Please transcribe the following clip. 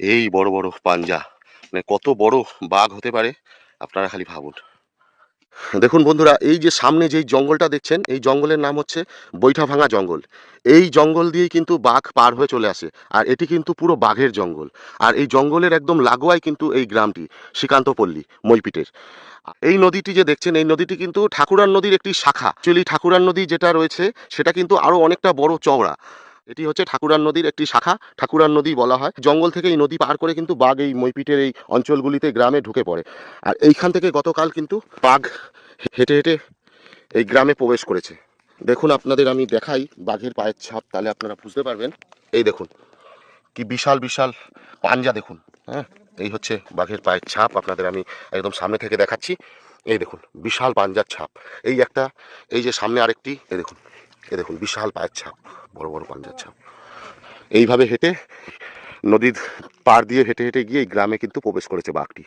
এই বড় বড় পাঞ্জা। মানে কত বড় বাঘ হতে পারে, আপনারা খালি ভাবুন। দেখুন বন্ধুরা, এই যে সামনে যেই জঙ্গলটা দেখছেন, এই জঙ্গলের নাম হচ্ছে বৈঠা ভাঙা জঙ্গল। এই জঙ্গল দিয়েই কিন্তু বাঘ পার হয়ে চলে আসে, আর এটি কিন্তু পুরো বাঘের জঙ্গল। আর এই জঙ্গলের একদম লাগোয়াই কিন্তু এই গ্রামটি, শ্রীকান্তপল্লী মইপিটের এই নদীটি যে দেখছেন, এই নদীটি কিন্তু ঠাকুরান নদীর একটি শাখা। অ্যাকচুয়ালি ঠাকুরান নদী যেটা রয়েছে, সেটা কিন্তু আরও অনেকটা বড় চওড়া। এটি হচ্ছে ঠাকুরান নদীর একটি শাখা। ঠাকুরান নদী বলা হয়। জঙ্গল থেকে এই নদী পার করে কিন্তু বাঘ এই মইপিটের এই অঞ্চলগুলিতে গ্রামে ঢুকে পড়ে। আর এইখান থেকে গতকাল কিন্তু বাঘ হেঁটে হেঁটে এই গ্রামে প্রবেশ করেছে। দেখুন আপনাদের আমি দেখাই বাঘের পায়ের ছাপ, তাহলে আপনারা বুঝতে পারবেন। এই দেখুন, কি বিশাল বিশাল পাঞ্জা দেখুন হ্যাঁ? এই হচ্ছে বাঘের পায়ের ছাপ, আপনাদের আমি একদম সামনে থেকে দেখাচ্ছি। এই দেখুন, বিশাল পাঞ্জার ছাপ। এই একটা, এই যে সামনে আরেকটি, এই দেখুন এই দেখুন, বিশাল পায়ের ছাপ। বড় বড় পাঞ্জার ছাপ। এইভাবে হেঁটে নদীর পার দিয়ে হেঁটে হেঁটে গিয়ে এই গ্রামে কিন্তু প্রবেশ করেছে বাঘটি।